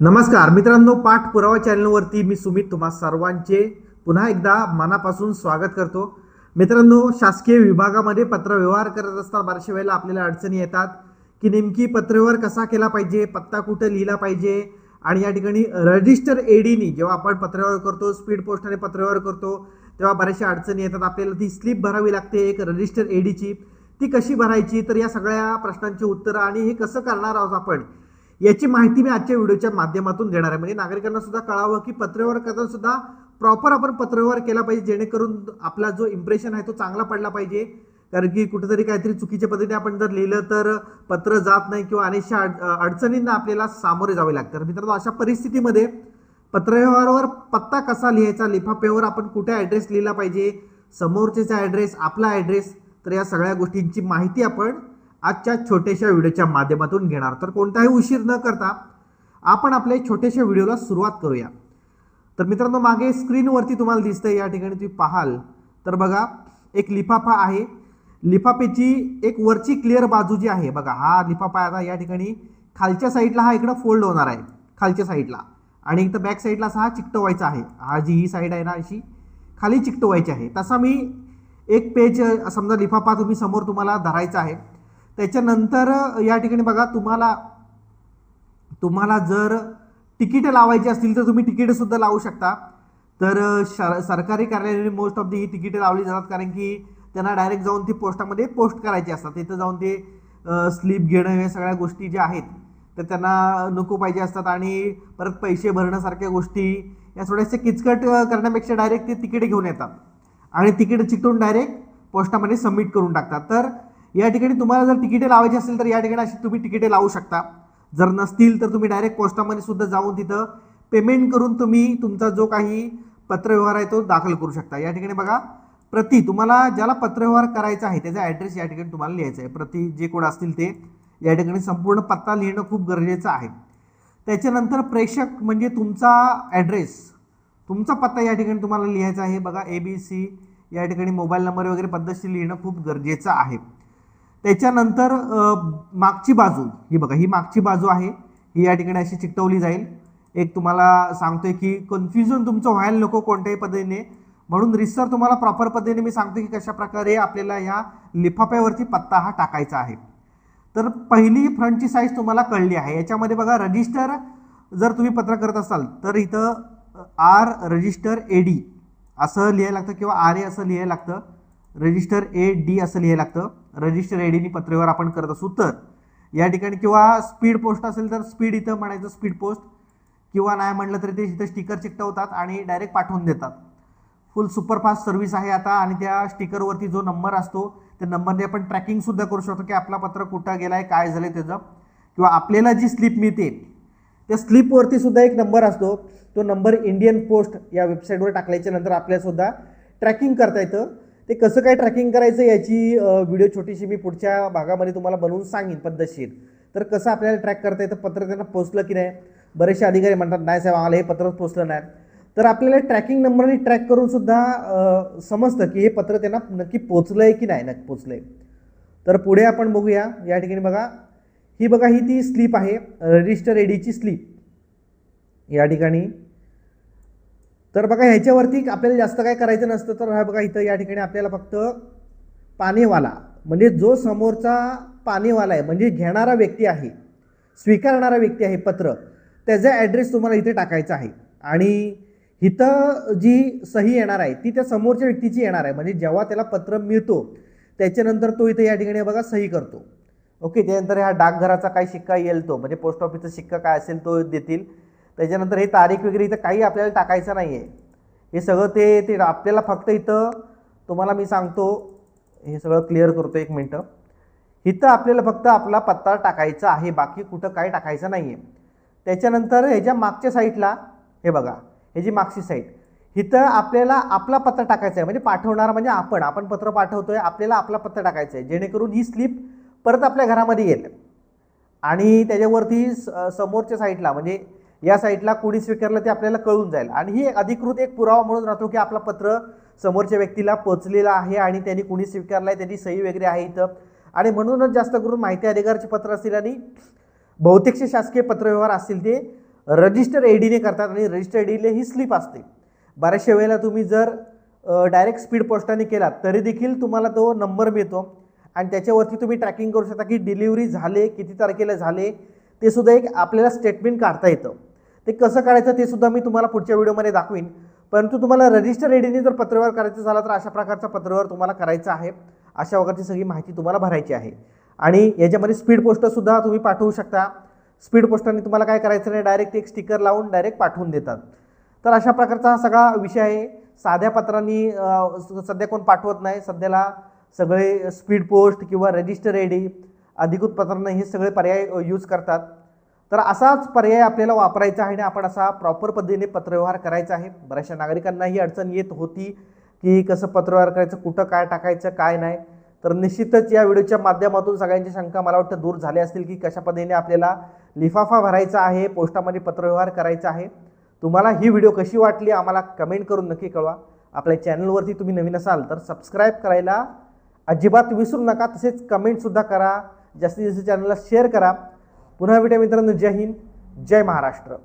नमस्कार मित्रांनो पाठ पुरावा चॅनलवरती मी सुमित तुम्हा सर्वांचे पुन्हा एकदा मनापासून स्वागत करतो. मित्रांनो शासकीय विभागामध्ये पत्रव्यवहार करत असताना बऱ्याचशा वेळेला आपल्याला अडचणी येतात की नेमकी पत्रव्यवहार कसा केला पाहिजे पत्ता कुठं लिहिला पाहिजे आणि या ठिकाणी रजिस्टर एडीनी जेव्हा आपण पत्रव्यवहार करतो स्पीड पोस्टने पत्रव्यवहार करतो तेव्हा बऱ्याचशा अडचणी येतात. आपल्याला ती स्लिप भरावी लागते एक रजिस्टर एडीची ती कशी भरायची? तर या सगळ्या प्रश्नांची उत्तरं आणि हे कसं करणार आहोत आपण? याची माहिती मी आजच्या व्हिडिओच्या माध्यमातून देणार आहे. म्हणजे नागरिकांना सुद्धा कळावं की पत्रव्यवहार करताना सुद्धा प्रॉपर आपण पत्रव्यवहार केला पाहिजे जेणेकरून आपला जो इम्प्रेशन आहे तो चांगला पडला पाहिजे. कारण की कुठेतरी काहीतरी चुकीच्या पद्धतीने आपण जर लिहिलं तर पत्र जात नाही किंवा अनेकशा अड- अडचणींना आपल्याला सामोरे जावे लागतात. मित्रांनो अशा परिस्थितीमध्ये पत्रव्यवहारावर पत्ता कसा लिहायचा लिफाफ्यावर आपण कुठे ॲड्रेस लिहिला पाहिजे समोरचेचा ॲड्रेस आपला ॲड्रेस तर या सगळ्या गोष्टींची माहिती आपण आजच्या छोट्याशा व्हिडिओच्या माध्यमातून घेणार. तर कोणताही उशीर न करता आपण आपल्या छोट्याशा व्हिडिओला सुरुवात करूया. तर मित्रांनो मागे स्क्रीनवरती तुम्हाला दिसतंय या ठिकाणी तुम्ही पाहाल. तर बघा एक लिफाफा आहे. लिफाफेची एक वरची क्लिअर बाजू जी आहे बघा हा लिफाफा आता या ठिकाणी खालच्या साईडला हा इकडं फोल्ड होणार आहे खालच्या साईडला आणि इथं बॅक साईडला असा हा चिकटवायचा आहे. हा जी ही साईड आहे ना अशी खाली चिकटवायची आहे. तसा मी एक पेज समजा लिफाफा तुम्ही समोर तुम्हाला धरायचा आहे. त्याच्यानंतर या ठिकाणी बघा तुम्हाला तुम्हाला जर तिकीटं लावायची असतील तर तुम्ही तिकीटंसुद्धा लावू शकता. तर अ, शर सरकारी कार्यालयाने मोस्ट ऑफ दी ही तिकीटं लावली जातात कारण की त्यांना डायरेक्ट जाऊन ती पोस्टामध्ये पोस्ट करायची असतात. तिथं जाऊन ते स्लिप घेणं या सगळ्या गोष्टी ज्या आहेत तर त्यांना नको पाहिजे असतात आणि परत पैसे भरण्यासारख्या गोष्टी या थोड्याशा किचकट करण्यापेक्षा डायरेक्ट ते तिकीट घेऊन येतात. आणि तिकीट चिकटून डायरेक्ट पोस्टामध्ये सबमिट करून टाकतात. तर या ठिकाणी तुम्हाला जर तिकिटे लावायची असेल तर या ठिकाणी अशी तुम्ही तिकिटे लावू शकता. जर नसतील तर तुम्ही डायरेक्ट पोस्टामध्ये सुद्धा जाऊन तिथं पेमेंट करून तुम्ही तुमचा जो काही पत्रव्यवहार आहे तो दाखल करू शकता. या ठिकाणी बघा प्रति तुम्हाला ज्याला पत्रव्यवहार करायचा आहे त्याचा ॲड्रेस या ठिकाणी तुम्हाला लिहायचा आहे. प्रति जे कोण असतील ते या ठिकाणी संपूर्ण पत्ता लिहिणं खूप गरजेचं आहे. त्याच्यानंतर प्रेक्षक म्हणजे तुमचा ॲड्रेस तुमचा पत्ता या ठिकाणी तुम्हाला लिहायचा आहे. बघा ए बी सी या ठिकाणी मोबाईल नंबर वगैरे पद्धतशीर लिहिणं खूप गरजेचं आहे. त्याच्यानंतर मागची बाजू. ही बघा ही मागची बाजू आहे. ही या ठिकाणी अशी चिकटवली जाईल. एक तुम्हाला सांगतोय की कन्फ्युजन तुमचं व्हायला नको कोणत्याही पद्धतीने. म्हणून रिसर तुम्हाला प्रॉपर पद्धतीने मी सांगतो की कशा प्रकारे आपल्याला ह्या लिफाफ्यावरती पत्ता हा टाकायचा आहे. तर पहिली फ्रंटची साईज तुम्हाला कळली आहे. याच्यामध्ये बघा रजिस्टर जर तुम्ही पत्र करत असाल तर इथं आर रजिस्टर ए डी असं लिहायला लागतं किंवा आर ए असं लिहायला लागतं. रजिस्टर ए डी असं लिहायला लागतं. रजिस्टर ए डीनी पत्रव्यवहार आपण करत असू तर. या ठिकाणी किंवा स्पीड पोस्ट असेल तर स्पीड इथं म्हणायचं स्पीड पोस्ट किंवा नाही म्हटलं तरी ते इथं स्टिकर चिकटवतात आणि डायरेक्ट पाठवून देतात. फुल सुपरफास्ट सर्व्हिस आहे आता आणि त्या स्टिकरवरती जो नंबर असतो त्या नंबरने आपण ट्रॅकिंगसुद्धा करू शकतो की आपला पत्र कुठं गेलाय काय झालंय त्याचं. किंवा आपल्याला जी स्लिप मिळते त्या स्लिपवरती सुद्धा एक नंबर असतो. तो नंबर इंडियन पोस्ट या वेबसाईटवर टाकल्याच्या नंतर आपल्यालासुद्धा ट्रॅकिंग करता येतं. ते कसं काय ट्रॅकिंग करायचं याची व्हिडिओ छोटीशी मी पुढच्या भागामध्ये तुम्हाला बनवून सांगेन पद्धतशीर. तर कसं आपल्याला ट्रॅक करता येतं पत्र त्यांना पोचलं की नाही? बरेचसे अधिकारी म्हणतात नाही साहेब आम्हाला हे पत्रच पोचलं नाही. तर आपल्याला ट्रॅकिंग नंबरने ट्रॅक करून सुद्धा समजतं की हे पत्र त्यांना नक्की पोचलं आहे की नाही नक्की पोचलं आहे तर पुढे आपण बघूया या ठिकाणी बघा. ही बघा ही ती स्लिप आहे रजिस्टर एडीची स्लिप. या ठिकाणी तर बघा ह्याच्यावरती आपल्याला जास्त काय करायचं नसतं तर हा बघा इथं या ठिकाणी आपल्याला फक्त पाणीवाला म्हणजे जो समोरचा पाणीवाला आहे म्हणजे घेणारा व्यक्ती आहे स्वीकारणारा व्यक्ती आहे पत्र त्याचा ॲड्रेस तुम्हाला इथे टाकायचा आहे. आणि इथं जी सही येणार आहे ती त्या समोरच्या व्यक्तीची येणार आहे. म्हणजे जेव्हा त्याला पत्र मिळतो त्याच्यानंतर तो इथे या ठिकाणी बघा सही करतो. ओके त्यानंतर ह्या डाकघराचा काही शिक्का येईल तो म्हणजे पोस्ट ऑफिसचा शिक्का काय असेल तो देतील. त्याच्यानंतर हे तारीख वगैरे इथं काही आपल्याला टाकायचं नाही आहे हे सगळं ते ते आपल्याला फक्त इथं तुम्हाला मी सांगतो हे सगळं क्लिअर करतो एक मिनटं. इथं आपल्याला फक्त आपला पत्ता टाकायचा आहे बाकी कुठं काय टाकायचं नाही आहे त्याच्यानंतर ह्याच्या मागच्या साईडला हे बघा ह्याची मागची साईड इथं आपल्याला आपला पत्ता टाकायचा आहे म्हणजे पाठवणार म्हणजे आपण आपण पत्र पाठवतो आहे आपल्याला आपला पत्ता टाकायचा आहे जेणेकरून ही स्लिप परत आपल्या घरामध्ये येईल. आणि त्याच्यावरती स- समोरच्या साईडला म्हणजे या साईटला कोणी स्वीकारलं ते आपल्याला कळून जाईल. आणि ही अधिकृत एक पुरावा म्हणून राहतो की आपलं पत्र समोरच्या व्यक्तीला पोचलेलं आहे आणि त्यांनी कोणी स्वीकारलं आहे त्यांची सही वगैरे आहे इथं. आणि म्हणूनच जास्त करून माहिती अधिकारचे पत्र असतील आणि बहुतेकशे शासकीय पत्रव्यवहार असतील ते रजिस्टर एडीने करतात आणि रजिस्टर एडीले ही स्लिप असते. बऱ्याचशा वेळेला तुम्ही जर डायरेक्ट स्पीड पोस्टाने केलात तरी देखील तुम्हाला तो नंबर मिळतो. आणि त्याच्यावरती तुम्ही ट्रॅकिंग करू शकता की डिलिव्हरी झाले किती तारखेला झाले ते सुद्धा एक आपल्याला स्टेटमेंट काढता येतं. ते कसं काढायचं ते सुद्धा मी तुम्हाला पुढच्या व्हिडिओमध्ये दाखवीन. परंतु तुम्हाला रजिस्टर रेडीने जर पत्रव्यवहार करायचं झाला तर अशा प्रकारचा पत्रव्यवहार तुम्हाला करायचा आहे. अशा वगैरेची सगळी माहिती तुम्हाला भरायची आहे. आणि याच्यामध्ये स्पीड पोस्टसुद्धा तुम्ही पाठवू शकता. स्पीड पोस्टाने तुम्हाला काय करायचं नाही डायरेक्ट एक स्टिकर लावून डायरेक्ट पाठवून देतात. तर अशा प्रकारचा हा सगळा विषय आहे. साध्या पत्रांनी सध्या कोण पाठवत नाही. सध्याला सगळे स्पीड पोस्ट किंवा रजिस्टर एडी अधिकृत पत्रांना हे सगळे पर्याय यूज करतात. तर असाच पर्याय आपल्याला वापरायचा आहे आणि आपण असा प्रॉपर पद्धतीने पत्रव्यवहार करायचा आहे. बऱ्याचशा नागरिकांना ही अडचण येत होती की कसं पत्रव्यवहार करायचं कुठं काय टाकायचं काय नाही. तर निश्चितच या व्हिडिओच्या माध्यमातून सगळ्यांची शंका मला वाटतं दूर झाल्या असतील की कशा पद्धतीने आपल्याला लिफाफा भरायचा आहे पोस्टामध्ये पत्रव्यवहार करायचा आहे. तुम्हाला ही व्हिडिओ कशी वाटली आम्हाला कमेंट करून नक्की कळवा. आपल्या चॅनलवरती तुम्ही नवीन असाल तर सबस्क्राईब करायला अजिबात विसरू नका. तसेच कमेंटसुद्धा करा. जास्तीत जास्त चॅनलला शेअर करा. पुन्हा भेटूया मित्रांनो. जय हिंद. जय महाराष्ट्र.